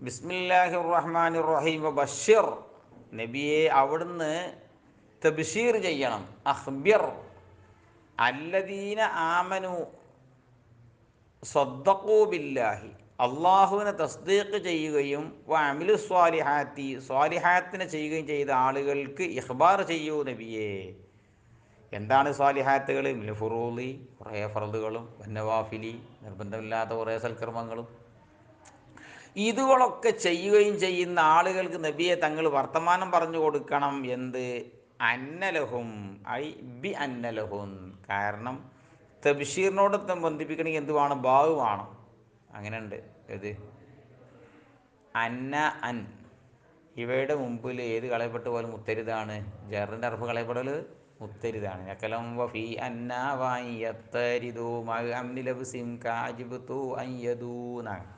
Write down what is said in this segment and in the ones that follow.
ബിസ്മില്ലാഹി റഹ്മാൻ റഹീം ബഷീർ നബിയെ അവിടുന്ന് തബ്ഷീർ ചെയ്യണം. അഹ്ബിർ. അല്ലദീന ആമനു ബില്ലാഹി. അള്ളാഹുവിനെ തസ്ദീഖ് ചെയ്യുകയും അമിലു സ്വാലിഹാത്തി സ്വാലിഹാത്തിനെ ചെയ്യുകയും ചെയ്ത ആളുകൾക്ക് ഇഹ്ബാർ ചെയ്യൂ നബിയെ. എന്താണ് സ്വാലിഹാത്തുകൾ? മിൽഫുറൂലി കുറേ ഫറദുകളും വന്നവാഫിലി നിർബന്ധമില്ലാത്ത കുറേ സൽക്കർമ്മങ്ങളും. ഇതുകളൊക്കെ ചെയ്യുകയും ചെയ്യുന്ന ആളുകൾക്ക് നബിയെ തങ്ങൾ വർത്തമാനം പറഞ്ഞു കൊടുക്കണം എന്ത്? അന്നലഹും ഐ ബി അന്നലഹും. കാരണം തബ്ഷീറിനോട് ബന്ധിപ്പിക്കണമെങ്കിൽ എന്ത് വേണം? വേണം. അങ്ങനെയുണ്ട്. ഇത് അന്ന അൻ. ഇവയുടെ മുമ്പിൽ ഏത് കളയപ്പെട്ട പോലും മുത്തരിതാണ്? ജറിന്റെ അറഫ് കളയപ്പെടൽ മുത്തരിതാണ്. നക്കലം വഫി അന്ന വായത്തരിതു അമ്നിലബിസിം കാജിബത്തു അയ്യദൂന്നാണ്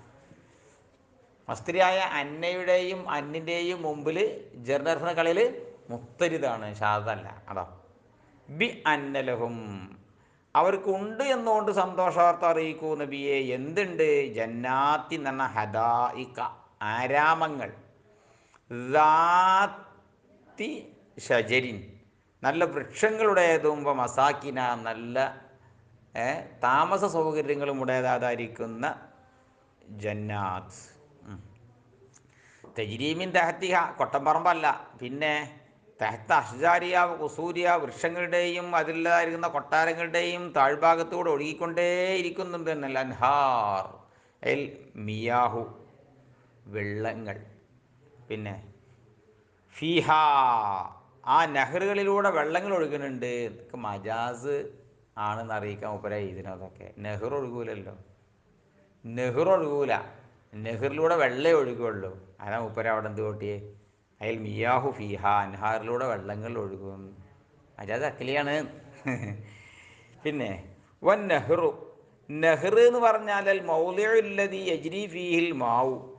മസ്ത്രിയായ അന്നയുടെയും അന്നിന്റെയും മുമ്പിൽ ജർണർഫിന് കളിയിൽ മുത്തരിതാണ് ഷാദല്ല. അതാ. ബി അന്നലഹും. അവർക്കുണ്ട് എന്നുകൊണ്ട് സന്തോഷവാർത്ത അറിയിക്കൂ നബിയെ എന്തുണ്ട്? ജന്നാത്തി എന്ന ഹദായിക്ക ആരാമങ്ങൾ. ദാത്തി ഷജരിൻ. നല്ല വൃക്ഷങ്ങളുടേതും മസാക്കിന നല്ല താമസ സൗകര്യങ്ങളും ഉടേതായിരിക്കുന്ന ജന്നാത്ത്. തജ്രീമിൻ തെഹത്തിഹ കൊട്ടമ്പറമ്പല്ല പിന്നെ തെഹത്ത അഷ്ജാരിയ കുസൂരിയ വൃക്ഷങ്ങളുടെയും അതിലുള്ളതായിരിക്കുന്ന കൊട്ടാരങ്ങളുടെയും താഴ്ഭാഗത്തൂടെ ഒഴുകിക്കൊണ്ടേയിരിക്കുന്നുണ്ട് എന്നല്ല അൻഹാർ എൽ മിയാഹു വെള്ളങ്ങൾ. പിന്നെ ഫിഹ ആ നെഹ്റുകളിലൂടെ വെള്ളങ്ങൾ ഒഴുകുന്നുണ്ട്. മജാസ് ആണെന്ന് അറിയിക്കാൻ ഉപ്പര ഇതിനതൊക്കെ നെഹ്റു ഒഴുകൂലല്ലോ. നെഹ്റു ഒഴുകൂല. നെഹ്റിലൂടെ വെള്ളേ ഒഴുകുള്ളൂ. അതാ ഉപ്പര അവിടെ എന്ത് കൂട്ടിയേ? അയൽ മിയാഹു ഫിഹ അൻഹാറിലൂടെ വെള്ളങ്ങൾ ഒഴുകും. അജാത് അക്കലിയാണ് പിന്നെ വൻ നെഹ്റു. നെഹ്റ് എന്ന് പറഞ്ഞാൽ മൗലിയുല്ലതി യജ്രി ഫീഹിൽ മാവു.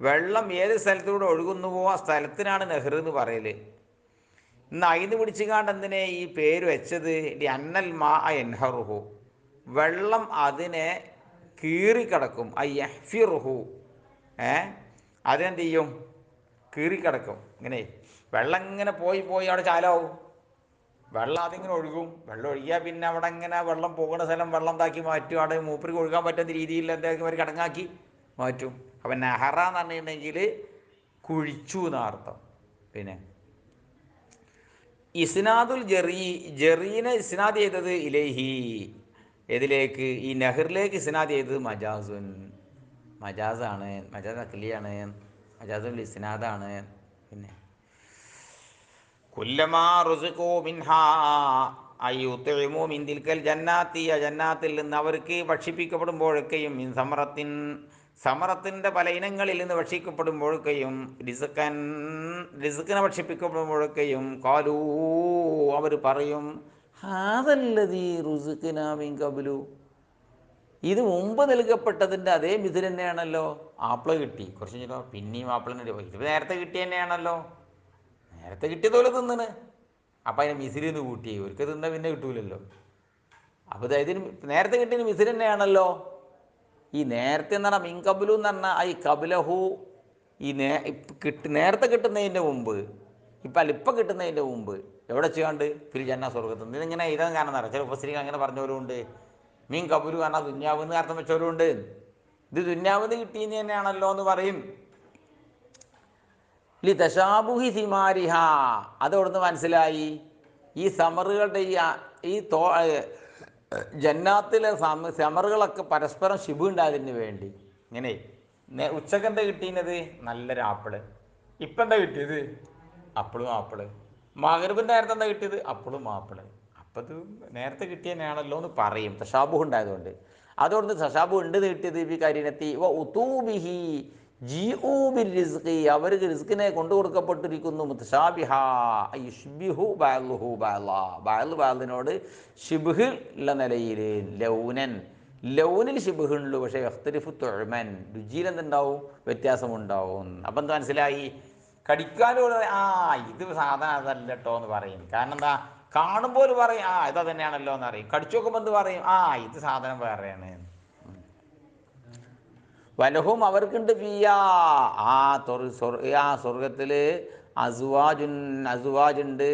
വെള്ളം ഏത് സ്ഥലത്തൂടെ ഒഴുകുന്നുവോ ആ സ്ഥലത്തിനാണ് നെഹ്റ് എന്ന് പറയൽ ഇന്ന് അയിന്ന് പിടിച്ചുകാണ്ട് എന്തിനെ ഈ പേര് വെച്ചത്? അന്നൽ മാ എൻഹറുഹു. വെള്ളം അതിനെ കീറിക്കിടക്കും. ഐ ഏ? അതെന്ത് ചെയ്യും കീറിക്കിടക്കും. ഇങ്ങനെ വെള്ളം ഇങ്ങനെ പോയി പോയി അവിടെ ചാലാവും. വെള്ളം അതിങ്ങനെ ഒഴുകും. വെള്ളം ഒഴുകിയാൽ പിന്നെ അവിടെ ഇങ്ങനെ വെള്ളം പോകുന്ന സ്ഥലം വെള്ളം താക്കി മാറ്റും. അവിടെ മൂപ്പർക്ക് ഒഴുകാൻ പറ്റുന്ന രീതിയിൽ എന്താക്കി അവർ കടങ്ങാക്കി മാറ്റും. അപ്പം നെഹറ എന്ന് പറഞ്ഞിട്ടുണ്ടെങ്കിൽ കുഴിച്ചു എന്നർത്ഥം. പിന്നെ ഇസ്നാദുൽ ജെറി ജെറീനെ ഇസ്നാദ് ചെയ്തത് ഇലേഹി. ഏതിലേക്ക്? ഈ നെഹറിലേക്ക് ഇസ്നാദ് ചെയ്തത് മജാസുൻ. മജാസാണ്. മജാസ് അഖിലിയാണ് മജാസുൽ ഇസ്നാദാണ്. പിന്നെ. കുല്ലമാ ജന്നാത്തിൽ നിന്ന് അവർക്ക് ഭക്ഷിപ്പിക്കപ്പെടുമ്പോഴൊക്കെയും മിൻ സമറത്തിൻ സമറത്തിന്റെ പല ഇനങ്ങളിൽ നിന്ന് ഭക്ഷിക്കപ്പെടുമ്പോഴൊക്കെയും റിസുക്കൻ റിസുക്കിനെ ഭക്ഷിപ്പിക്കപ്പെടുമ്പോഴൊക്കെയും കാലൂ അവർ പറയും കബുലു ഇത് മുമ്പ് നൽകപ്പെട്ടതിന്റെ അതേ മിഥുൻ തന്നെയാണല്ലോ. ആപ്പിൾ കിട്ടി. കുറച്ച് കഴിഞ്ഞോ പിന്നെയും ആപ്പിളിന് ഇത് നേരത്തെ കിട്ടിയ തന്നെയാണല്ലോ. നേരത്തെ കിട്ടിയതുപോലെ തിന്നണ്. അപ്പം അതിനെ മിസിരിന്ന് കൂട്ടി. ഒരിക്കൽ തിന്നാൽ പിന്നെ കിട്ടൂലല്ലോ. അപ്പോൾ അതായത് നേരത്തെ കിട്ടിയ മിസിരി തന്നെയാണല്ലോ. ഈ നേരത്തെ എന്ന് പറഞ്ഞാൽ മിൻ കബുലു എന്ന് പറഞ്ഞാൽ ഈ കബുലഹു ഈ നേ കിട്ടി നേരത്തെ കിട്ടുന്നതിന്റെ മുമ്പ് ഇപ്പം അല്ല കിട്ടുന്നതിന്റെ മുമ്പ് എവിടെ ചെയ്യാണ്ട് ഫിൽ ജന്ന സ്വർഗത്ത് ഇതിങ്ങനെ ഇതാ കാരണം നടക്കും ചില ഉപസ്ത്രീകൾ അങ്ങനെ പറഞ്ഞവരുണ്ട്. മീൻ കബുരു കാരണം ദുന്യാവ് എന്ന് അർത്ഥം വെച്ചവരുണ്ട്. ഇത് ദുന്യാവെന്ന് കിട്ടിയെന്ന് തന്നെയാണല്ലോ എന്ന് പറയും. ലി ദശാബുഹി സിമാരിഹ. അതവിടുന്ന് മനസ്സിലായി? ഈ സമറുകളുടെ ഈ ഈ തോ ജന്നാത്തിലെ സമ സമറുകളൊക്കെ പരസ്പരം ശിബു ഉണ്ടായതിന് വേണ്ടി. ഇങ്ങനെ. ഉച്ചക്കെന്താ കിട്ടിയത്? നല്ലൊരു ആപ്പിൾ. ഇപ്പം എന്താ കിട്ടിയത്? അപ്പിളും ആപ്പിൾ മകരബിന്റെ നേരത്തെ എന്താ കിട്ടിയത്? അപ്പിളും ആപ്പിൾ അപ്പം ഇത് നേരത്തെ കിട്ടിയതന്നെയാണല്ലോ എന്ന് പറയും. ദശാബു ഉണ്ടായതുകൊണ്ട്. അതുകൊണ്ട് തഷാബു ഉണ്ട് കിട്ടിയത് ഈ കാര്യനെത്തി ഉത്തൂബിഹി ജീഊബിൽ റിസ്ഖി അവർക്ക് റിസ്കിനെ കൊണ്ടു കൊടുക്കപ്പെട്ടിരിക്കുന്നു ബാലിനോട് ഷിബിഹ് ഉള്ള നിലയിൽ. ലൗനൻ. ലൗനിൽ ഷിബിഹുള്ളൂ പക്ഷേ അഖ്തരിഫു തൊഴമൻ രുചിയിൽ എന്തുണ്ടാവും? വ്യത്യാസമുണ്ടാവും. അപ്പം എന്താ മനസ്സിലായി? കടിക്കാനും ആ ഇത് സാധാരണ അതല്ല കേട്ടോ എന്ന് പറയും. കാരണം എന്താ കാണുമ്പോൾ പറയും ആ ഇത് തന്നെയാണല്ലോ എന്ന് പറയും. കടിച്ചു നോക്കുമ്പോൾ എന്ത് പറയും? ആ ഇത് സാധനം വേറെയാണ്. വലഹും അവർക്കുണ്ട് ഫിയാ. ആ തൊറു ആ സ്വർഗത്തിൽ അസുവാജുൻ അസുവാജുണ്ട്.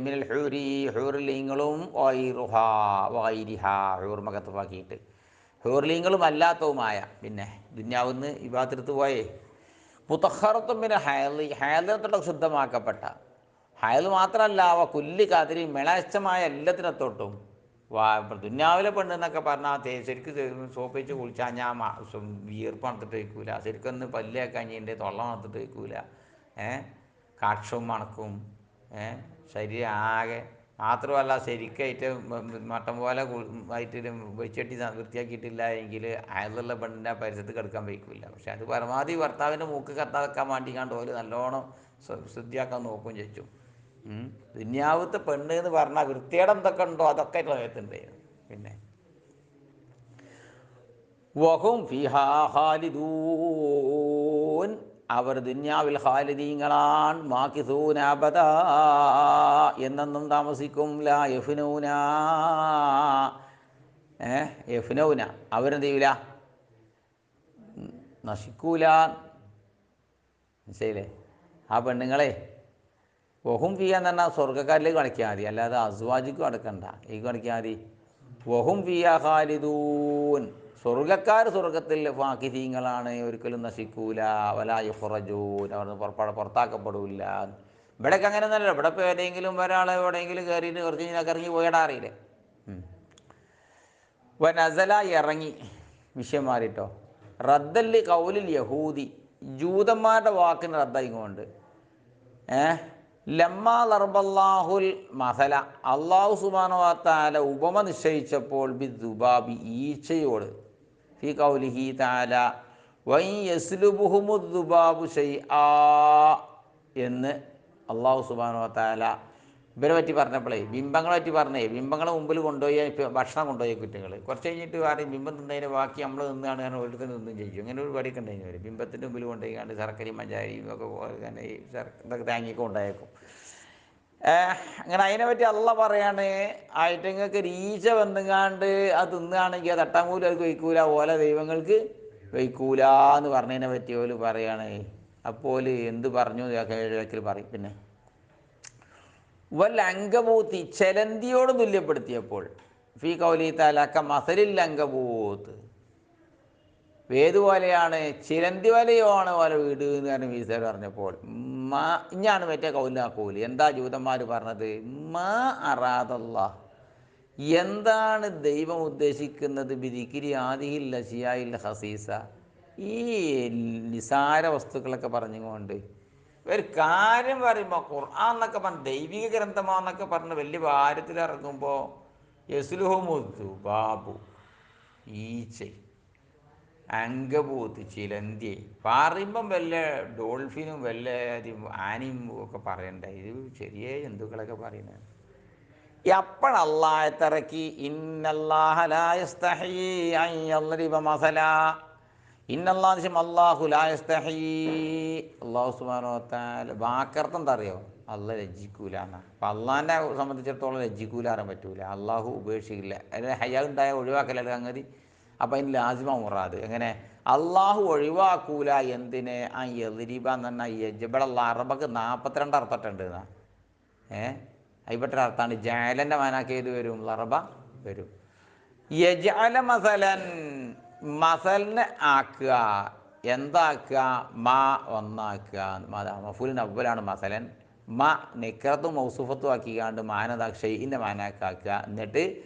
മിനൽ ഹൂരി ഹൂർലിങ്ങളും വൈറുഹ വൈരിഹ ഹൂർമകത്തുവാക്കിയിട്ട് ഹൂർലിങ്ങളും അല്ലാത്തവുമായ പിന്നെ ദുന്യാവുന്ന് ഇവാത്തിരുത്ത് പോയേ. മുത്തഹറത്തും പിന്നെ ഹയലി ഹയലത്തോടെ ശുദ്ധമാക്കപ്പെട്ട. ഹയൽ മാത്രമല്ല അവ കുല്ലി കാതിരി മിളച്ചമായ എല്ലാത്തിനത്തോട്ടും വാ ദുന്യാവിലെ പെണ്ണ് എന്നൊക്കെ പറഞ്ഞാൽ ശരിക്കും സോപ്പ് വെച്ച് കുളിച്ചാൽ ഞാൻ വിയർപ്പ് നടത്തിട്ട് വയ്ക്കൂല. ശരിക്കൊന്ന് പല്ലിയൊക്കെ അഞ്ഞിന്റെ തൊള്ള നടത്തിട്ട് വയ്ക്കൂല. ഏ? കാക്ഷവും മണക്കും. ഏ? ശരീരം ആകെ മാത്രമല്ല ശരിക്കായിട്ട് മട്ടം പോലെ ആയിട്ട് വെച്ചെട്ടി വൃത്തിയാക്കിയിട്ടില്ല എങ്കിൽ അയാളുള്ള പെണ്ണിന്റെ പരിസരത്ത് കിടക്കാൻ വയ്ക്കില്ല പക്ഷെ അത് പരമാവധി ഭർത്താവിന്റെ മൂക്ക് കത്താക്കാൻ വേണ്ടി കണ്ട് പോലെ നല്ലോണം ശുദ്ധിയാക്കാൻ നോക്കും ചോദിച്ചു ദുന്യാവത്തെ പെണ്ണ് എന്ന് പറഞ്ഞാൽ വൃത്തിയുടെ എന്തൊക്കെ ഉണ്ടോ അതൊക്കെ ലോകത്തുണ്ട് പിന്നെ? വഹും ഫിഹാ അവർ ദുന്യാവിൽ ഹാലിദീങ്ങളാൻ മാക്കിസൂനാബദ എന്നെന്നും താമസിക്കും. ലാ യഫ്നൂന. ഏ യഫ്നൂന. അവരെന്ത് ചെയ്യൂല? നശിക്കൂല. മനസ്സിലെ ആ പെണ്ണുങ്ങളെ വഹും ഫിയ എന്ന് പറഞ്ഞാൽ സ്വർഗക്കാരിലേക്ക് കളിക്കാൻ മതി. അല്ലാതെ അസ്വാജിക്ക് അടക്കണ്ട. ഈ കളിക്കാൻ മതി. വഹും ഫിയ ഖാലിദൂൻ. സ്വർഗക്കാർ സ്വർഗത്തിൽ ഫാക്കിതീങ്ങളാണ് ഒരിക്കലും നശിക്കൂല വലായു അവർ പുറത്താക്കപ്പെടൂല. ഇവിടെയൊക്കെ അങ്ങനെ ഒന്നല്ല ഇവിടെ ഇപ്പോൾ എവിടെയെങ്കിലും ഒരാൾ എവിടെയെങ്കിലും കയറിയിട്ട് കുറച്ച് കഴിഞ്ഞാൽ ഇറങ്ങി പോയിടാ വനസല ഇറങ്ങി വിഷയം മാറിട്ടോ. റദ്ദല്ലി കൗലിൽ യഹൂദി ജൂതന്മാരുടെ വാക്കിന് റദ്ദായിക്കൊണ്ട്. ഏ? ലമ്മാ ലർബല്ലാഹുൽ മസല അള്ളാഹു സുബാനുവാത്താല ഉപമ നിശ്ചയിച്ചപ്പോൾ ബി ദുബാബി ഈച്ചയോട് താല എന്ന് അള്ളാഹു സുബാനുവാത്താല ഇവരെ പറ്റി പറഞ്ഞപ്പോഴേ ബിംബങ്ങളെ പറ്റി പറഞ്ഞേ ബിംബങ്ങളെ മുമ്പിൽ കൊണ്ടുപോയി ഭക്ഷണം കൊണ്ടുപോയി കുറ്റങ്ങൾ കുറച്ച് കഴിഞ്ഞിട്ട് വേറെ ബിംബം തിന്നതിന് ബാക്കി നമ്മൾ നിന്നാണ് കാരണം ഓരോരുത്തർ നിന്നും ചെയ്യും. അങ്ങനെ ഒരു പടി കണ്ടു അവർ ബിംബത്തിന്റെ മുമ്പിൽ കൊണ്ടുപോയി കണ്ട് ശർക്കരയും മഞ്ചാരിയും ഒക്കെ തന്നെ ഈ ശർ- ഇതൊക്കെ ഉണ്ടായേക്കും. അങ്ങനെ അതിനെ പറ്റി അല്ല പറയാണ് ആയിട്ടങ്ങൾക്ക് രീച്ച വന്നുകാണ്ട് അത് തിന്നുകയാണെങ്കിൽ അത് തട്ടാമൂല അത് വയ്ക്കൂല ഓല ദൈവങ്ങൾക്ക് വയ്ക്കൂല എന്ന് പറഞ്ഞതിനെ പറ്റി ഓൽ പറയാണ്. അപ്പോൾ എന്ത് പറഞ്ഞു കേൾക്കൽ പറയും. പിന്നെ വൽ അങ്കബൂത്തി ചെലന്തിയോട് തുല്യപ്പെടുത്തിയപ്പോൾ ഫി കൗലി താലാക്ക മസലിൽ അങ്കബൂത്ത് ഏതുപോലെയാണ്? ചിലന്തി വലയാണ് ഓല വീട് എന്ന് പറഞ്ഞ വീസർ പറഞ്ഞപ്പോൾ. മാ ഇഞ്ഞാണ് മറ്റേ കൗലാക്കൂലി എന്താ ജൂതന്മാർ പറഞ്ഞത്? മാ അറാദല്ല. എന്താണ് ദൈവം ഉദ്ദേശിക്കുന്നത്? ബിരിക്കിരി ആദിയില്ല ഷിയായില്ല ഹസീസ. ഈ നിസാര വസ്തുക്കളൊക്കെ പറഞ്ഞുകൊണ്ട്. ഒരു കാര്യം പറയുമ്പോൾ ഖുർആൻ എന്നൊക്കെ പറഞ്ഞ് ദൈവിക ഗ്രന്ഥമാന്നൊക്കെ പറഞ്ഞ് വലിയ ഭാരത്തിൽ യസുലുഹു ബാബു ഈച്ചை അങ്കബൂത്ത് ചിലന്തി പറയുമ്പം വല്ല ഡോൾഫിനും വല്ല ആനയും ഒക്കെ പറയണ്ട? ഇത് ചെറിയ ജന്തുക്കളൊക്കെ പറയുന്നത്. എപ്പോൾ അള്ളാഹത്തിറക്കി ഇന്നല്ലാഹലായസ്തഹീ മസല. ഇന്നല്ലാശം അള്ളാഹു ലായസ്തഹീ അള്ളാഹു സുബാനോത്താൽ വാക്കർത്ഥം തറിയോ അല്ല ലജ്ജിക്കൂല എന്നാ. അപ്പം അള്ളാഹിനെ സംബന്ധിച്ചിടത്തോളം ലജ്ജിക്കൂലാറാൻ പറ്റൂല. അള്ളാഹു ഉപേക്ഷിക്കില്ല. അതിന് ഹയ്യാ ഉണ്ടായ ഒഴിവാക്കലല്ല സംഗതി അപ്പം അതിന് ലാസിമ മുറാദ്. എങ്ങനെ? അള്ളാഹു ഒഴിവാക്കൂല എന്തിനെ? ആ എതിരിബ എന്ന് പറഞ്ഞാൽ യജബിള അറബക്ക് നാൽപ്പത്തിരണ്ട് അർത്ഥട്ടുണ്ട് എന്നാ. ഏ? അതിൽപ്പെട്ട അർത്ഥമാണ് ജാലന്റെ മാനാക്ക് ഏത് വരും? ലറബ വരും. യജാല മസലൻ മസലിനെ ആക്കുക. എന്താക്കുക? മാ ഒന്നാക്കുക. മഫുലിന് അവലാണ് മസലൻ. മ നിക്കറത്തും മൗസൂഫത്തും ആക്കിക്കാണ്ട് മാനത ഷെയ്ന്റെ മാനാക്കാക്കുക. എന്നിട്ട്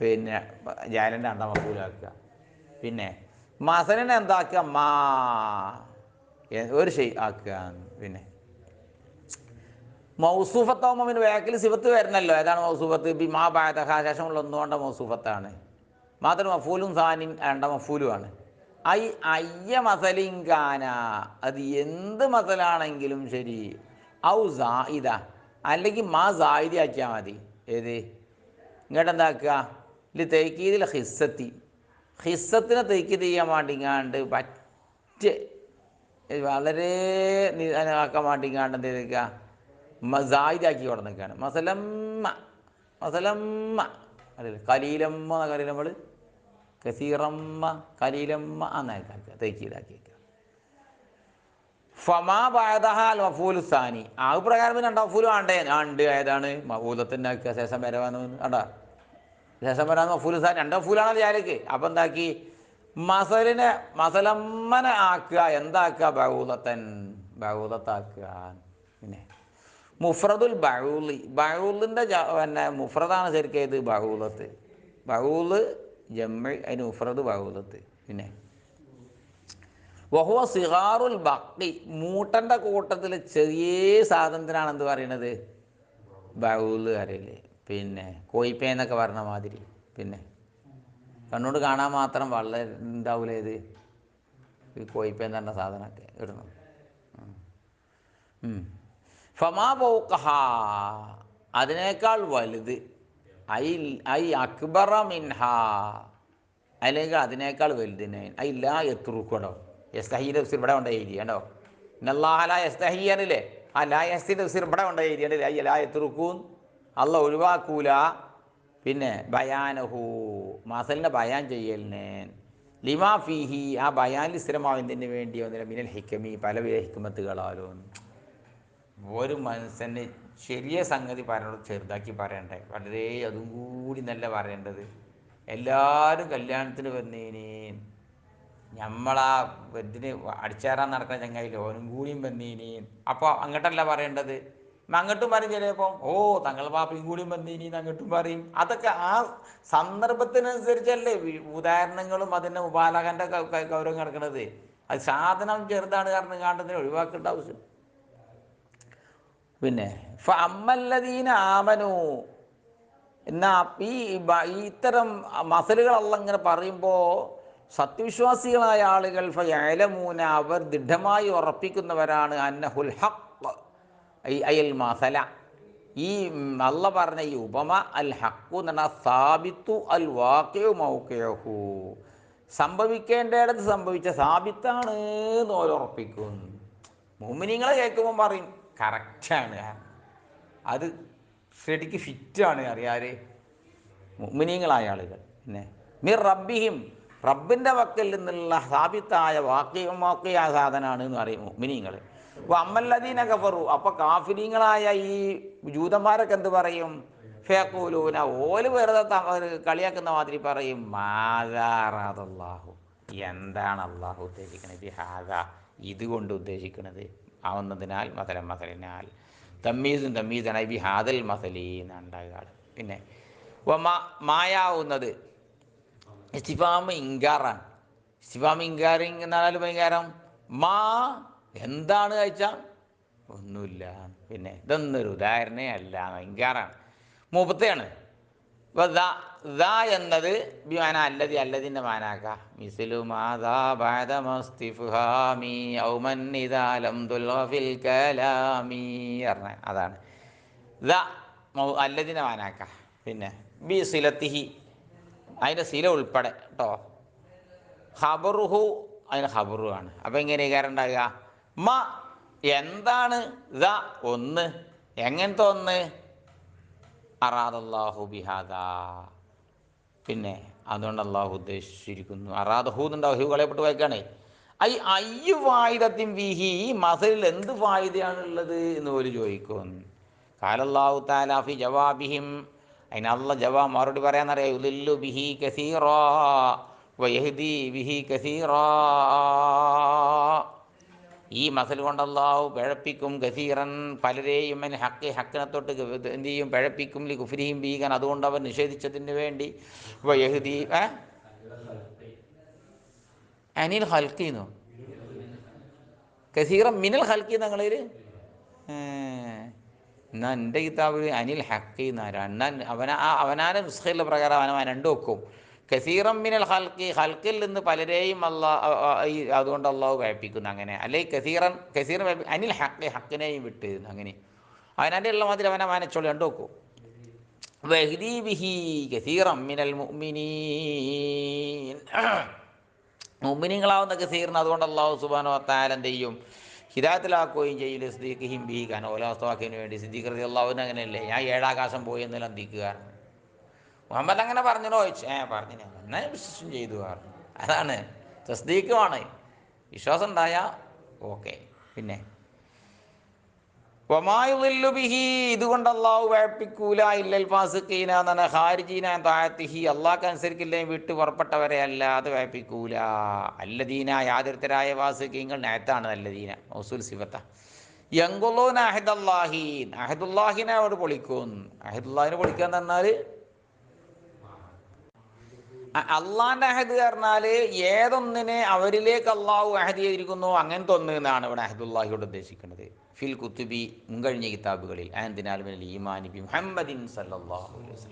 പിന്നെ ജാലന്റെ അണ്ട മഫൂലാക്കുക. പിന്നെ മസനെ എന്താക്കുക? മാ. ഒരു ഷെയ് ആക്കുക. പിന്നെ മൗസൂഫത്താവുമ്പോൾ പിന്നെ വേക്കിൽ സിഫത്ത് വരണല്ലോ. ഏതാണ് മൗസൂഫത്ത്? ബി മാ ബാധഹ ശേഷമുള്ള ഒന്നുകൊണ്ട് മൗസൂഫത്താണ്. മാത്രം മഫൂലും സാനിൻ വേണ്ട മഫൂലുമാണ്. ഐ അയ്യ മസലിങ്കാന അത് എന്ത് മസലാണെങ്കിലും ശരി. ഔ സായിദ അല്ലെങ്കിൽ മാ സായിദ ആക്കിയാൽ മതി. ഏത്? ഇങ്ങോട്ട് എന്താക്കുക? ഇതിൽ തേക്കീതിൽ ഹിസ്സത്തി. ഹിസ്സത്തിനെ തേക്കീത് ചെയ്യാൻ വേണ്ടിങ്ങാണ്ട് പറ്റ വളരെ നിധാനമാക്കാൻ വേണ്ടിങ്ങാണ്ട് എന്ത് ചെയ്തേക്കുക മസായിദാക്കി നിൽക്കുകയാണ് മസലമ്മ മസലമ്മ. അറിയില്ല? കലീലമ്മ എന്നൊക്കെ നമ്മൾ കസീറമ്മ കലീലമ്മ എന്നാക്കാക്കുക തെക്കീതാക്കി ഇതാക്കി ഫമാ ബാദഹാൽ മഫൂൽ സാനി. ആ പ്രകാരം പിന്നെ രണ്ടാം മഫൂൽ ആണ്ടേ ആണ്ട് ആയതാണ്. ഏതാണ് മഫൂലത്തിന്റെ ആക്കുക ശേഷം വരവാന്ന് കണ്ടാ? വരാന്ന് ഫുൽ സാൻ രണ്ടോ മഫൂലാണോ വിചാരിക്ക്. അപ്പം എന്താക്കി? മസലിനെ മസലമ്മനെ ആക്കുക. എന്താക്കുക? ബഹൂലത്തൻ ബഹൂലത്താക്കുക പിന്നെ മുഫ്രദുൽ ബഹൂലി ബഹൂലിന്റെ പിന്നെ മുഫ്രദാണ് ശരിക്കും ഇത് ബഹൂലത്ത് ബഹൂൽ ജമ്മ അതിന് മുഫ്രദ് ബഹൂലത്ത് പിന്നെ വഹുവ സിഹാറുൽ ബക്കി. മൂട്ടന്റെ കൂട്ടത്തിൽ ചെറിയ സാധനത്തിനാണ് എന്ത് പറയണത് ബഹൂൽ അറിയില്ലേ പിന്നെ കോയിപ്പേ എന്നൊക്കെ പറഞ്ഞ മാതിരി. പിന്നെ കണ്ണോട് കാണാൻ മാത്രം വളരെ ഉണ്ടാവില്ല ഇത്? ഈ കോയിപ്പേന്ന് പറഞ്ഞ സാധനമൊക്കെ ഇടുന്നു. ഫമാ അതിനേക്കാൾ വലുത്. ഐ ഐ അക്ബറ മിൻഹ. അല്ലെങ്കിൽ അതിനേക്കാൾ വലുതിനെ ഐ ലാ എത്തുറുക്കടോ എസ്തഹീന്റെ ഉസിർ ഇവിടെ ഉണ്ട് എഴുതി കണ്ടോ? നല്ലാഹല എസ്തഹിയനില്ലേ ആ ലാ എസ്തിന്റെ ഉസിർ ഇവിടെ ഉണ്ട് എഴുതിയുണ്ട് ഐ ലാ എത്തുറുക്കൂൻ അല്ല ഒഴിവാക്കൂല. പിന്നെ ബയാനഹു മസലിനെ ബയാൻ ചെയ്യലിനെ. ലിമാ ഫീഹി ആ ബയാനിൽ സ്ഥിരമാവുന്നതിന് വേണ്ടി ഒന്നിനെ മിനൽ ഹിക്കമി പലവിധ ഹിക്കുമത്തുകളാലോ ഒരു മനുഷ്യന് ചെറിയ സംഗതി പറയണത് ചെറുതാക്കി പറയണ്ടേ. വളരെ അതും കൂടി നല്ല പറയേണ്ടത്. എല്ലാവരും കല്യാണത്തിന് വന്നേനെ. നമ്മളാ ഇതിന് അടിച്ചേറാൻ നടക്കുന്ന ചങ്ങായി ലോനും കൂടിയും വന്നീനി. അപ്പോൾ അങ്ങോട്ടല്ല പറയേണ്ടത്. അങ്ങോട്ടും പറയും ചിലപ്പോൾ ഓ തങ്ങൾ പാപ്പയും കൂടിയും ഇനി അങ്ങോട്ടും പറയും. അതൊക്കെ ആ സന്ദർഭത്തിനനുസരിച്ചല്ലേ ഉദാഹരണങ്ങളും അതിന്റെ ഉപാലകന്റെ ഗൗരവം കിടക്കുന്നത് അത് സാധനം ചെറുതാണ് കാരണം കാണുന്നതിന് ഒഴിവാക്കേണ്ട ആവശ്യം. പിന്നെ അമ്മല്ലതീന ആമനു എന്നാ ഈ ഇത്തരം മസലുകളെല്ലാം ഇങ്ങനെ പറയുമ്പോൾ സത്യവിശ്വാസികളായ ആളുകൾ ഫയലമൂന അവർ ദൃഢമായി ഉറപ്പിക്കുന്നവരാണ് അന്നഹുൽ ഹഖ്. ഈ അയൽ മസല. ഈ നല്ല പറഞ്ഞ ഈ ഉപമ അൽ ഹക്കു എന്ന് പറഞ്ഞാൽ സാബിത്തു അൽ വാക്യു മൗക്കയഹു സംഭവിക്കേണ്ടയിടത്ത് സംഭവിച്ച സാബിത്താണ് എന്ന് ഓരോറപ്പിക്കും മുമിനിങ്ങളെ കേൾക്കുമ്പോൾ പറയും കറക്റ്റാണ്. അത് ശരിക്ക് ഫിറ്റാണ് അറിയാറ് മുമിനീങ്ങളായ ആളുകൾ. പിന്നെ മിർ റബ്ബിഹിം റബ്ബിന്റെ വക്കിൽ നിന്നുള്ള സാബിത്തായ വാക്യം വാക്യ സാധനമാണ് എന്ന് പറയും മുമിനീങ്ങൾ അപ്പോൾ അമ്മല്ലദീന കഫറു. അപ്പോൾ കാഫിരീങ്ങളായ ഈ ജൂതന്മാരൊക്കെ എന്ത് പറയും? ഫേക്കൂലൂന ഓൽ വെറുതെ കളിയാക്കുന്ന മാതിരി പറയും. മാതാറാദല്ലാഹു എന്താണ് അള്ളാഹു ഉദ്ദേശിക്കുന്നത് ഹാദ. ഇതുകൊണ്ട് ഉദ്ദേശിക്കുന്നത് ആവുന്നതിനാൽ മതലം മതലിനാൽ. തമ്മീസും തമ്മീസാണ് ബി ഹാദൽ മസലി ഉണ്ടാകുക പിന്നെ മായാവുന്നത്. ഇസ്തിഫാമ് ഇങ്കാറാണ് ഇസ്തിഫാമ് ഇങ്കാറിങ് എന്നാലും ഇങ്കാരം മാ എന്താണ് കഴിച്ചാൽ ഒന്നുമില്ല. പിന്നെ ഇതൊന്നൊരു ഉദാഹരണേ അല്ല മൂപ്പത്തെയാണ്. അപ്പോൾ ദ ദ എന്നത് ബിമാന അല്ലതി അല്ലതിന്റെ മാനാക്ക. മിസിലു മാതാ ബാദമസ്തിഫുഹാമി ഔമൻ ഇദാലം ദുൽഫിൽ കലാമി പറഞ്ഞ അതാണ്. ദ അല്ലതിന്റെ മാനാക്ക. പിന്നെ ബി സിലത്തിഹി. അതിന്റെ സില ഉൾപ്പെടെ കേട്ടോ ഹബറുഹു അതിന് ഹബറു ആണ് അപ്പോൾ എങ്ങനെ കാര്യം ഉണ്ടാകുക മ എന്താണ് ദ ഒന്ന്? എങ്ങനത്തെ ഒന്ന്? അറാദല്ലാഹു ബിഹാദ. പിന്നെ അതുകൊണ്ട് അള്ളാഹു ഉദ്ദേശിച്ചിരിക്കുന്നു. അറാദഹു എന്നുണ്ടാവും ഹു കളയപ്പെട്ട് വായിക്കാണേ ഐ അയ്യു വായുധത്തിൻ വിഹി മസലിൽ എന്ത് വായുതയാണുള്ളത് എന്ന് പോലും ചോദിക്കും. കാലല്ലാഹു താലാഫി ജവാബിഹിം. അതിന് അല്ല ജവാബ് മറുപടി പറയാന്നറിയാം ബിഹി കസീറോ വയഹ്ദി ബിഹി കസീറാ. ഈ മസൽ കൊണ്ട് പിഴപ്പിക്കും ഗസീറൻ പലരെയും അതിന് ഹക്ക് ഹക്കിനെ തൊട്ട് എന്ത് ചെയ്യും പിഴപ്പിക്കും ലി കുഫിരിയും ബീഗൻ അതുകൊണ്ട് അവർ നിഷേധിച്ചതിന് വേണ്ടി യഹുദി ഏ? അനിൽ ഹൽക്കിന്നോ ഗസീറ മിനൽ ഹൽക്കി ഞങ്ങളിൽ എന്നാ എന്റെ കിതാബിൽ അനിൽ ഹക്കി എന്നാൻ അവന ആ അവനാന നുസ്ഖയിലെ പ്രകാരം അവൻ രണ്ടു വെക്കും കസീറം മിനൽ ഹൽക്കി ഹൽക്കിൽ നിന്ന് പലരെയും അള്ളാ അതുകൊണ്ട് അള്ളാഹു കഴിപ്പിക്കുന്നു അങ്ങനെ. അല്ലെങ്കിൽ കസീറൻ കസീറൻ അനിൽ ഹക്കി ഹക്കിനെയും വിട്ട് അങ്ങനെ. അവനന്റെ ഉള്ള മാതിരി അവനെ വാനച്ചോളി രണ്ടു വെക്കും വഹ്ദി ബിഹി മുഅ്മിനീൻ. കസീറിന് അതുകൊണ്ട് അള്ളാഹു സുബാനോ ഹിതാത്തിലാക്കുകയും ചെയ്യും? ഹിദായത്തിലാക്കുകയും ചെയ്യില്ല ബിഹി ബീഖാൻ ഓലാസ്തവാക്കിന് വേണ്ടി. സിദ്ദീഖ് റതി അള്ളാഹുവിന് അങ്ങനെയല്ലേ? ഞാൻ ഏഴാകാശം പോയി എന്നെല്ലാം അന്തിക്കുക മുഹമ്മദ് അങ്ങനെ പറഞ്ഞിട്ടോ ചോദിച്ചു. ഏ പറഞ്ഞു എന്നാൽ വിശ്വസം ചെയ്തു പറഞ്ഞു. അതാണ്. തസ്ദീഖുമാണ്. വിശ്വാസം ഉണ്ടായ ഓക്കെ. പിന്നെ. ബിഹി. ഇതുകൊണ്ട് അള്ളാഹു വഴപ്പിക്കൂല. ഇല്ലൽ ഫാസിഖീന എന്നാണ് ഹാരിജീന താഴത്തിഹി അള്ളാഹ് അനുസരിക്കില്ലേ വിട്ട് പുറപ്പെട്ടവരെ അല്ലാതെ വഴപ്പിക്കൂല. അല്ലദീന യാതിർത്തരായ വാസിഖീങ്ങൾ നേത്താണ് അല്ലദീന. മൗസൂൽ സിഫത്ത. യങ്കുള്ളൂൻ അഹദല്ലാഹീൻ. അഹദുല്ലാഹിനെ അവർ പൊളിക്കും. അഹദുല്ലാഹിനെ പൊളിക്കുക എന്ന് പറഞ്ഞാൽ അള്ളാന്റെ അഹദ് പറഞ്ഞാൽ ഏതൊന്നിനെ അവരിലേക്ക് അള്ളാഹു അഹദ് ചെയ്തിരിക്കുന്നു അങ്ങനത്തെ ഒന്ന് എന്നാണ് ഇവിടെ അഹദുല്ലാഹിയോട് ഉദ്ദേശിക്കുന്നത്. ഫിൽ കുത്തുബി മുൻകഴിഞ്ഞ കിതാബുകളിൽ.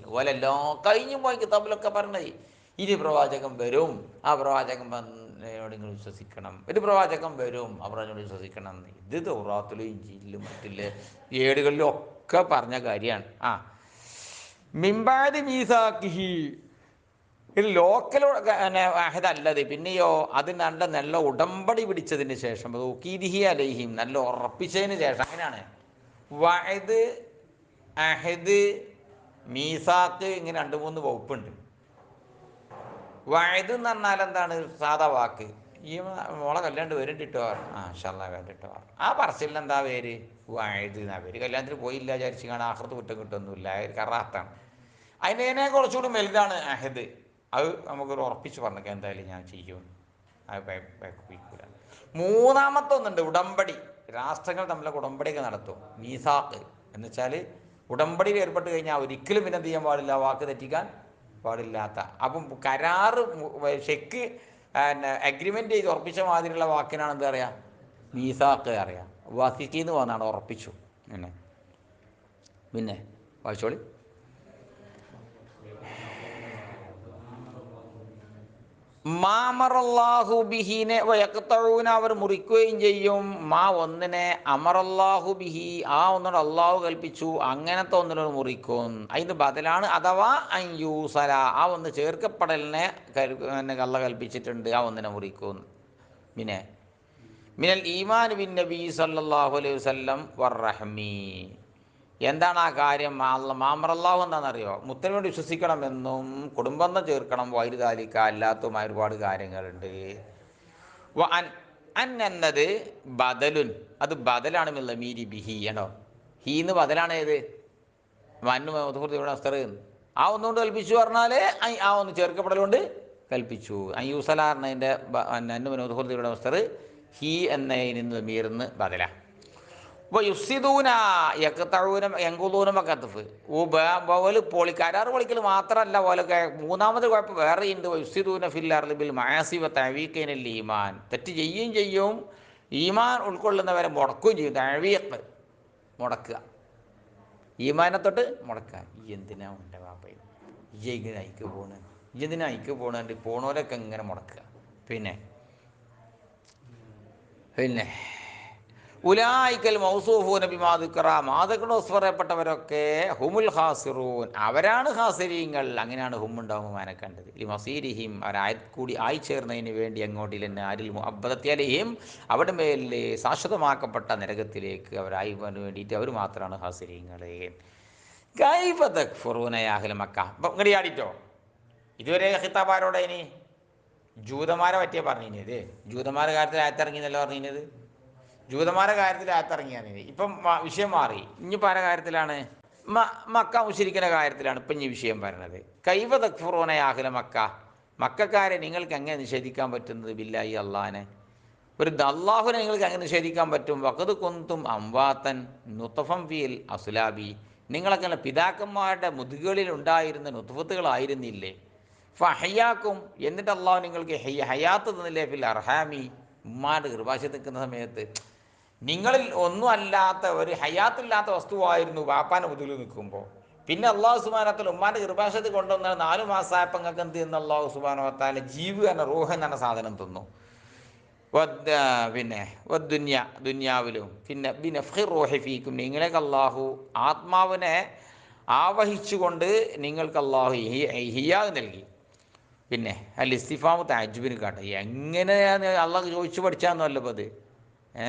ഓലെല്ലാ കഴിഞ്ഞു പോയ കിതാബിലൊക്കെ പറഞ്ഞത്. ഇനി പ്രവാചകം വരും. ആ പ്രവാചകം നിങ്ങൾ വിശ്വസിക്കണം. ഒരു പ്രവാചകം വരും. ആ പ്രവാചകം വിശ്വസിക്കണം. ഇത് തൗറാത്തിലും ഇഞ്ചിയിലും മറ്റില്ല ഏടുകളിലും ഒക്കെ പറഞ്ഞ കാര്യമാണ്. ആ. മിമ്പാദി മീസാക്കിഹി ഇത് ലോക്കൽ അഹദല്ലത്. പിന്നെയോ അത് നല്ല നല്ല ഉടമ്പടി പിടിച്ചതിന് ശേഷം ഉക്കീദിഹി അലൈഹിം നല്ല ഉറപ്പിച്ചതിന് ശേഷം അങ്ങനെയാണ്. വഹദ് അഹദ് മീസാക്ക് ഇങ്ങനെ രണ്ട് മൂന്ന് വകുപ്പുണ്ട്. വയത് എന്ന് പറഞ്ഞാൽ എന്താണ്? സാധാ വാക്ക്. ഈ മോളെ കല്യാണ്ട് വരണ്ടിട്ടോ ആ ഷല്ലാ കണ്ടിട്ടോ ആ പറച്ചിലിന് എന്താ പേര്? വയത് എന്നാ പേര്. കല്യാണത്തിന് പോയില്ല വിചാരിച്ചു കാണാൻ ആഹൃത്ത് കുറ്റം കിട്ടുമൊന്നുമില്ല കറാത്താണ്. അതിനെ കുറച്ചുകൂടി വലുതാണ് അഹദ്. അത് നമുക്കൊരു ഉറപ്പിച്ച് പറഞ്ഞു എന്തായാലും ഞാൻ ചെയ്യും. അത് മൂന്നാമത്തെ ഒന്നുണ്ട് ഉടമ്പടി. രാഷ്ട്രങ്ങൾ തമ്മിലൊക്കെ ഉടമ്പടിയൊക്കെ നടത്തും. മീസാക്ക്. എന്ന് വെച്ചാൽ ഉടമ്പടിയിൽ ഏർപ്പെട്ട് കഴിഞ്ഞാൽ ഒരിക്കലും പിന്നെ ചെയ്യാൻ പാടില്ല? വാക്ക് തെറ്റിക്കാൻ പാടില്ലാത്ത. അപ്പം കരാറ് ചെക്ക് അഗ്രിമെന്റ് ചെയ്ത് ഉറപ്പിച്ച മാതിരിയുള്ള വാക്കിനാണ് എന്താ പറയുക മീസാക്ക് അറിയാം. വസിക്കിന്ന് പോകുന്നതാണ് ഉറപ്പിച്ചു. പിന്നെ പിന്നെ വായിച്ചോളി. മാമറല്ലാഹു ബിഹിനെ അവർ മുറിക്കുകയും ചെയ്യും. മാ ഒന്നിനെ അമറല്ലാഹു ബിഹി ആ ഒന്നോട് അള്ളാഹു കൽപ്പിച്ചു അങ്ങനത്തെ ഒന്നിനോട് മുറിക്കും. അതിന് ബദലാണ് അഥവാ അയ്യൂസല ആ ഒന്ന് ചേർക്കപ്പെടലിനെ കരു കള്ള കൽപ്പിച്ചിട്ടുണ്ട് ആ ഒന്നിനെ മുറിക്കും. പിന്നെ മിനൽ ഈമാൻ ബിൻ നബി സല്ലാഹു അലൈഹി വസല്ലം വറഹമി എന്താണ് ആ കാര്യം? മാമറല്ലാഹു എന്താണെന്നറിയോ? വേണ്ടി വിശ്വസിക്കണമെന്നും കുടുംബന്ധം ചേർക്കണം വൈരുതാലിക്ക അല്ലാത്തതുമായ ഒരുപാട് കാര്യങ്ങളുണ്ട്. അൻ എന്നത് ബദലുൻ. അത് ബദലാണ് മില്ല മീരി ബിഹി ആണോ? ഹീ എന്ന് ബദലാണ് ഏത്? മന്നു അസ്തർ. ആ ഒന്നുകൊണ്ട് കൽപ്പിച്ചു പറഞ്ഞാൽ ആ ഒന്ന് ചേർക്കപ്പെടലുകൊണ്ട് കൽപ്പിച്ചു. അയ്യൂസലാറിനതിന്റെ അന്നു മനോഹൃതിയുടെ അസ്തർ ഹീ എന്നതിന് മീർന്ന് ബദല യുസിദൂന ഒക്കെ കത്തഫ് ബവൽ പൊളി കരാറ് പൊളിക്കൽ മാത്രമല്ല പോലൊക്കെ മൂന്നാമത് കുഴപ്പം വേറെ ഉണ്ട് യുസിദൂന ഫില്ലർലിബിൽ മാസിവ തഴവീക്കനൽ ഈമാൻ. തെറ്റ് ചെയ്യുകയും ചെയ്യും. ഈമാൻ ഉൾക്കൊള്ളുന്നവരെ മുടക്കുകയും ചെയ്യും. തഴവീക്ക് മുടക്കുക. ഈമാനെ തൊട്ട് മുടക്കുക. എന്തിനാ എന്റെ വാപ്പയും ഇങ്ങനെ അയക്ക് പോണ്? എന്തിനാ അയക്ക് പോണുണ്ട് പോണോരൊക്കെ ഇങ്ങനെ മുടക്കുക. പിന്നെ? പിന്നെ? ഉലായിക്കൽ മൗസൂഫു നബി മാതുക്കറ മാതുക്കണോസ് പറയപ്പെട്ടവരൊക്കെ ഹുമുൽ ഹാസിറൂൻ അവരാണ് ഹാസിരീങ്ങൾ അങ്ങനെയാണ് ഹും ഉണ്ടാവും അവനെ കണ്ടത്. ഈ മസീരിഹിം അവരായി കൂടി ആയിച്ചേർന്നതിന് വേണ്ടി അങ്ങോട്ടിൽ ആരിൽ അബ്ബതത്തിയാലെയും അവിടെ മേലെ ശാശ്വതമാക്കപ്പെട്ട നരകത്തിലേക്ക് അവരായി വേണ്ടിയിട്ട് അവർ മാത്രമാണ് ഹാസിരീങ്ങളെ ഗൈബദക്ഫുറൂനയാഹല മക്ക. അപ്പം ഇങ്ങോട്ട് ഇതുവരെ ഹിത്താബാരോടെ ഇനി? ജൂതന്മാരെ പറ്റിയാണ് പറഞ്ഞിരുന്നത്. ജൂതന്മാരുടെ കാര്യത്തിൽ ആയത്തിറങ്ങിയെന്നല്ല പറഞ്ഞത് ജൂതന്മാരുടെ കാര്യത്തിൽ അകത്തിറങ്ങിയാണ് ഇപ്പം വിഷയം മാറി. ഇനിയിപ്പോൾ ആരുടെ കാര്യത്തിലാണ്? മക്ക മുഷിരിക്കുന്ന കാര്യത്തിലാണ് ഇപ്പം ഈ വിഷയം പറയുന്നത് കൈവ തക്ഫുറോനയാഹല മക്ക? മക്കാരെ നിങ്ങൾക്ക് എങ്ങനെ നിഷേധിക്കാൻ പറ്റുന്നത് ബില്ലായി അള്ളഹാനെ? ഒരു അള്ളാഹുനെ നിങ്ങൾക്ക് എങ്ങനെ നിഷേധിക്കാൻ പറ്റും? വക്കത് കൊന്തും അംവാത്തൻ നുത്തഫം ഫീൽ അസുലാബി. നിങ്ങളൊക്കെ പിതാക്കന്മാരുടെ മുതുകളിൽ ഉണ്ടായിരുന്ന നുത്തഫത്തുകളായിരുന്നില്ലേ ഫഹയ്യാക്കും എന്നിട്ട് അള്ളാഹു നിങ്ങൾക്ക് ഹയ്യ ഹയാത്ത് തന്നില്ലേ? ഫിൽ അർഹാമി. ഉമ്മാന്റെ കൃപാശ നിൽക്കുന്ന സമയത്ത്. നിങ്ങളിൽ ഒന്നും അല്ലാത്ത ഒരു ഹയാത്തില്ലാത്ത വസ്തുവായിരുന്നു വാപ്പാന്റെ മുതൽ നിൽക്കുമ്പോൾ. പിന്നെ അള്ളാഹു സുബാനത്തിൽ ഉമ്മാന്റെ കൃപാശത്തിൽ കൊണ്ടുവന്ന നാല് മാസമായപ്പോൾ നിങ്ങൾക്ക് എന്ത് ചെയ്യുന്ന? അള്ളാഹു സുബാനോത്താൽ ജീവ് എന്ന റൂഹ് എന്ന സാധനം തന്നു. പിന്നെ ദുന്യ ദുന്യാവിലും. പിന്നെ പിന്നെ റോഹിഫീക്കും നിങ്ങളേക്ക് അള്ളാഹു ആത്മാവിനെ ആവഹിച്ചുകൊണ്ട് നിങ്ങൾക്ക് അള്ളാഹു ഹിയാവ് നൽകി. പിന്നെ അല്ല ഇസ്തിഫാമു താജുബിന് കാട്ടെ. എങ്ങനെയാണ് അള്ളാഹ് ചോദിച്ചു പഠിച്ചാന്നല്ലോ അത് ഏ?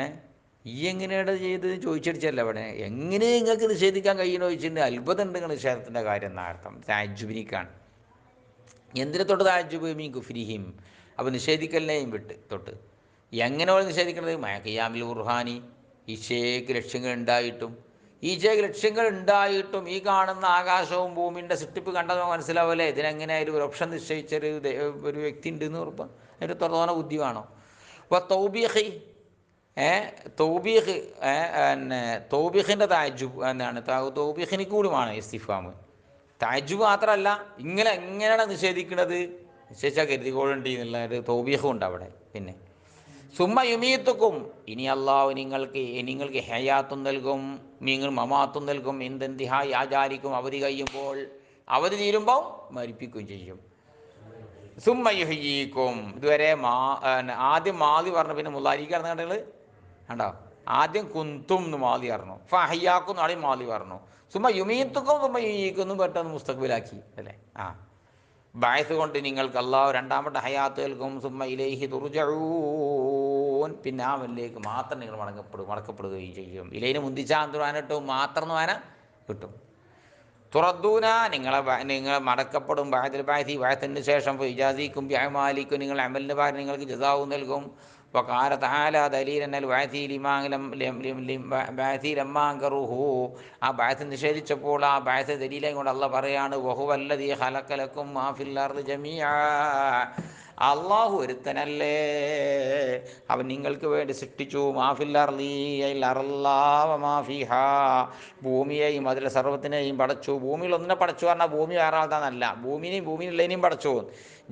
ഈ എങ്ങനെയാണ് ചെയ്ത് ചോദിച്ചടിച്ചല്ല അവിടെ എങ്ങനെ നിങ്ങൾക്ക് നിഷേധിക്കാൻ കഴിയണോ ചോദിച്ചിട്ടുണ്ട്. അത്ഭുതം ഉണ്ട് നിഷേധത്തിന്റെ കാര്യം എന്നർത്ഥം താജുബിനിക്കാണ് എന്തിനെ തൊട്ട് താജുബ് ഗുഫ്രിഹിം അപ്പോൾ നിഷേധിക്കലിനെയും വിട്ട് തൊട്ട്. എങ്ങനെ അവൾ നിഷേധിക്കണത്? മയക്കിയാമിൽ ഉർഹാനി ഈശയ്ക്ക് ലക്ഷ്യങ്ങൾ ഉണ്ടായിട്ടും ഈശയ്ക്ക് ലക്ഷ്യങ്ങൾ ഉണ്ടായിട്ടും ഈ കാണുന്ന ആകാശവും ഭൂമിന്റെ സൃഷ്ടിപ്പ് കണ്ടത് മനസ്സിലാവില്ലേ ഇതിനെങ്ങനെ ഒരു ഓപ്ഷൻ നിശ്ചയിച്ചൊരു ഒരു വ്യക്തി ഉണ്ട് എന്ന് ഉറപ്പ്. അതിന്റെ തുറന്ന ബുദ്ധി വേണോ? അപ്പോൾ തൗബീഹി. ഏ പിന്നെ തൗബീഹിന്റെ താജുബ് എന്നാണ് തൗബീഹിന് കൂടുമാണ് ഇസ്തിഫാമ്. താജുബ് മാത്രമല്ല ഇങ്ങനെ എങ്ങനെയാണ് നിഷേധിക്കുന്നത്. നിശ്ചയിച്ചാൽ കരുതിക്കോളുണ്ട് എന്നുള്ള ഒരു തൗബീഹും ഉണ്ട് അവിടെ പിന്നെ. സുമ്മ യുമീത്തുക്കും ഇനി അള്ളാഹു നിങ്ങൾക്ക് നിങ്ങൾക്ക് ഹയാത്തും നൽകും നിങ്ങൾ മമാത്തും നൽകും എന്തെന്തിഹായി ആചാരിക്കും അവധി കഴിയുമ്പോൾ അവധി തീരുമ്പോൾ മരിപ്പിക്കുകയും ചെയ്യും. സുമ്മയുഹീക്കും ഇതുവരെ മാ ആദ്യം മാതി പറഞ്ഞു പിന്നെ മുല്ലാരിക്കാണെന്ന് കണ്ടത് കണ്ടോ? ആദ്യം കുന്തും എന്ന് മാതി പറഞ്ഞു. ഫഹയ്യാക്കും നാളെ മാതി പറഞ്ഞു. സുമ യുമീത്തുക്കും സുമ പെട്ടെന്ന് മുസ്തഖബിലാക്കി അല്ലേ? ആ. ബായസ് കൊണ്ട് നിങ്ങൾക്ക് അള്ളാഹു രണ്ടാമത്തെ ഹയാത്ത് കേൾക്കും സുമ്മ ഇലേഹി തുർജഊൻ. പിന്നെ ആ വല്ലേക്ക് മാത്രം നിങ്ങൾ മടങ്ങപ്പെടും മടക്കപ്പെടുകയും ചെയ്യും. ഇലേന് മുന്തിച്ചാന്തുവാനിട്ടും മാത്രം വാന കിട്ടും. തുറദ്ദൂന നിങ്ങളെ നിങ്ങൾ മടക്കപ്പെടും. ബായത്തിൽ ബായത്തി ബായത്തിന് ശേഷം ഇജാസിക്കും വ്യായമാലിക്കും നിങ്ങൾ അമലിന് ഭാര്യ നിങ്ങൾക്ക് ജസാവും നൽകും. وقال تعالى دليلا البعث لما لم لم لم لم بعث لما انكروه ആ ബായത്ത് നിഷേധിച്ചപ്പോൾ ആ ബായത്ത് ദലീലായി കൊണ്ട് അല്ല പറയാണ് വഹുവല്ലദീ ഖലഖലക്കും മാ ഫിൽ അർദി ജമീഅ അള്ളാഹു ഒരുത്തനല്ലേ അവൻ നിങ്ങൾക്ക് വേണ്ടി സൃഷ്ടിച്ചു മാഫില്ലാർലീഫിഹ ഭൂമിയെയും അതിലെ സർവത്തിനെയും പടച്ചു ഭൂമിയിൽ ഒന്നിനെ പടച്ചു പറഞ്ഞാൽ ഭൂമി വേറെ ആൾതാന്നല്ല ഭൂമിനെയും ഭൂമിയിലുള്ളതിനെയും പടച്ചു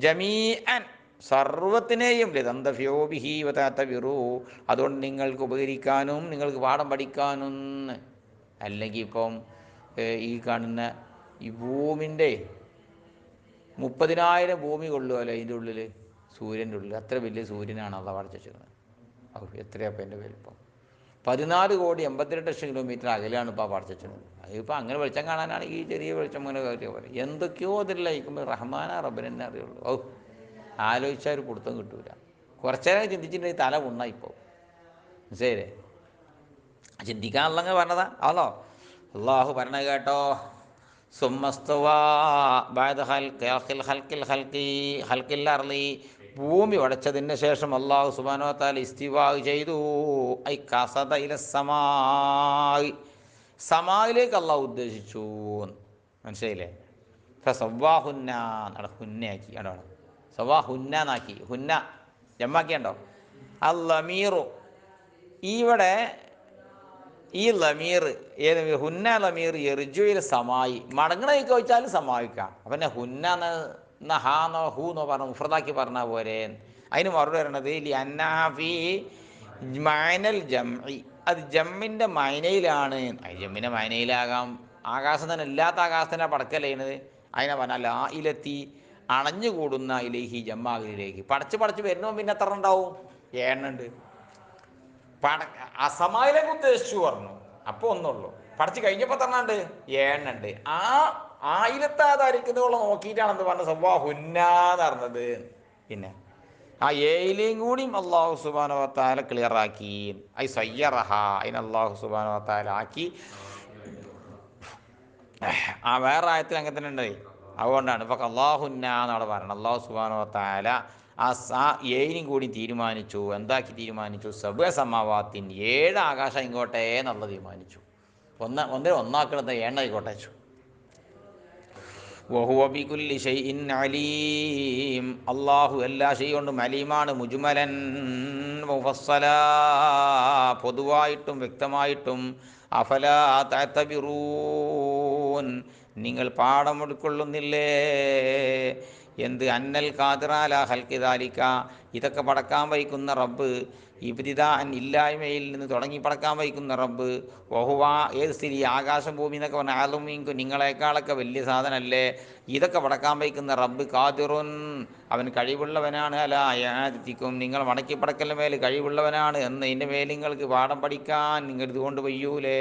ജമീ അൻ സർവത്തിനെയും ലതന്തഫ്യോബിഹി വതാത്തവിറു അതുകൊണ്ട് നിങ്ങൾക്ക് ഉപകരിക്കാനും നിങ്ങൾക്ക് പാഠം പഠിക്കാനും അല്ലെങ്കിൽ ഇപ്പം ഈ കാണുന്ന ഈ ഭൂമിന്റെ മുപ്പതിനായിരം ഭൂമി കൊള്ളുമല്ലോ അതിന്റെ ഉള്ളിൽ? സൂര്യന്റെ ഉള്ളിൽ. അത്ര വലിയ സൂര്യനാണ് അള്ള വരച്ചിരിക്കുന്നത് ഔ എത്രയപ്പം എന്റെ വലിപ്പം പതിനാല് കോടി എൺപത്തിരണ്ട് ലക്ഷം കിലോമീറ്റർ അകലെയാണ് ഇപ്പോൾ ആ പഠിച്ചിട്ടുള്ളത് അതിപ്പോൾ അങ്ങനെ വെളിച്ചം കാണാനാണെങ്കിൽ ഈ ചെറിയ വെളിച്ചം അങ്ങനെ കയറിയ പോലെ എന്തൊക്കെയോ അതിൽ ലയിക്കുമ്പോൾ റഹ്മാന റബ്ബനെന്നെ അറിയുള്ളൂ. ഔ. ആലോചിച്ചാൽ ഒരു പിടുത്തം കിട്ടൂല. കുറച്ചേരം ചിന്തിച്ചിട്ടുണ്ടെങ്കിൽ തല ഉണ്ണ ഇപ്പോൾ മനസ്സിലായില്ലേ? ചിന്തിക്കാനുള്ളങ്ങ് പറഞ്ഞതാ. ആണോ? അള്ളാഹു പറഞ്ഞ കേട്ടോ. ഭൂമി ഉടച്ചതിന് ശേഷം അള്ളാഹു സുബാനോത്താൽ ഇസ്തിവാഹ് ഇസ്തിവാ ചെയ്തു. ഐ കസത സമായി സമായിലേക്ക് അള്ളാഹു ഉദ്ദേശിച്ചു മനസ്സിലായില്ലേ? സവ്വാഹുന്ന ഹുന്നയാക്കി അവിടെ സവാ ഹുന്ന എന്നാക്കി. ഹുന്ന ജമ്മാക്കിയുണ്ടോ? അല്ലമീറു ഇവിടെ ഈ ലമീർ ഏത് ഹുന്ന ലമീർ എറിജുയിൽ സമായി. മടങ്ങണേക്ക് ചോദിച്ചാൽ സമായിക്കാം. അപ്പം ഹുന്ന എന്ന ഹാന്നോ ഹൂന്നോ പറഞ്ഞ മുഫ്രദാക്കി പറഞ്ഞ പോരെ. അതിന് മറുപടി പറയണത് അന്നാഫി മൈനൽ ജംഇ. അത് ജമ്മിന്റെ മൈനയിലാണ്. ജമ്മിന്റെ മൈനയിലാകാം. ആകാശം തന്നെ ഇല്ലാത്ത ആകാശത്തിന്റെ പടക്കല്ലേണത് അതിനെ പറഞ്ഞാൽ ആ ഇലെത്തി അണഞ്ഞുകൂടുന്ന ഇലേഹി ജമ്മാകിലേക്ക് പടച്ച് പടച്ച് വരുന്നോ പിന്നെ എത്ര ഉണ്ടാവും? ഏണ്ണുണ്ട് പട അസമായിലേക്ക് ഉദ്ദേശിച്ചു പറഞ്ഞു. അപ്പോൾ ഒന്നുള്ളൂ. പടച്ച് കഴിഞ്ഞപ്പോൾ തന്നാണ്ട് ഏണ്ണുണ്ട് ആ ആയിരത്താതായിരിക്കുന്നതോളം നോക്കിയിട്ടാണെന്ന് പറഞ്ഞ സംഭവം ഹുന്നാന്ന് പറഞ്ഞത്. പിന്നെ ആ ഏയിലെയും കൂടിയും അള്ളാഹു സുബാന വത്താല ക്ലിയർ ആക്കി. ഐ സയ്യറഹ അതിന് അള്ളാഹു സുബാന വത്താല ആക്കി. ആ വേറെ ആയത്തിൽ അങ്ങനെ തന്നെ ഉണ്ട് അതുകൊണ്ടാണ്. ഇപ്പൊ അള്ളാഹുന്ന എന്നവിടെ പറയണം അള്ളാഹു സുബാനോ താല ആ സാ ഏഴിനും കൂടി തീരുമാനിച്ചു. എന്താക്കി തീരുമാനിച്ചു? സബ സമാവാത്തിൻ ഏഴ് ആകാശം ഇങ്ങോട്ടേ എന്നുള്ള തീരുമാനിച്ചു. ഒന്ന് ഒന്നിനെ ഒന്നാക്കണത് വഹുവ ബികുല്ലി ഷൈഇൻ അലീം. അള്ളാഹു എല്ലാ ഷെയ് കൊണ്ടും അലീമാണ് മുജുമലൻ മുഫസ്സല പൊതുവായിട്ടും വ്യക്തമായിട്ടും. അഫല തഅതബിറൂൻ നിങ്ങൾ പാഠം ഉൾക്കൊള്ളുന്നില്ലേ? എന്ത് അന്നൽ കാതിറാല ഹൽക്കിതാലിക്ക ഇതൊക്കെ പടക്കാൻ വയ്ക്കുന്ന റബ്ബ് ഇബ്തിദാൻ ഇല്ലായ്മയിൽ നിന്ന് തുടങ്ങി പടക്കാൻ വയ്ക്കുന്ന റബ്ബ് ഓഹുവാ ഏത് സ്ഥിതി? ആകാശം ഭൂമി എന്നൊക്കെ പറഞ്ഞാൽ ആലുമീങ്കു നിങ്ങളെക്കാളൊക്കെ വലിയ സാധനമല്ലേ? ഇതൊക്കെ പടക്കാൻ വയ്ക്കുന്ന റബ്ബ് കാതിറുൻ അവൻ കഴിവുള്ളവനാണ്. അല്ല അയാതിക്കും നിങ്ങൾ മടക്കി പടക്കലിന് മേൽ കഴിവുള്ളവനാണ്. എന്ന് ഇതിന്റെ മേൽ നിങ്ങൾക്ക് പാഠം പഠിക്കാൻ നിങ്ങൾ ഇതുകൊണ്ട് വയ്യൂലേ?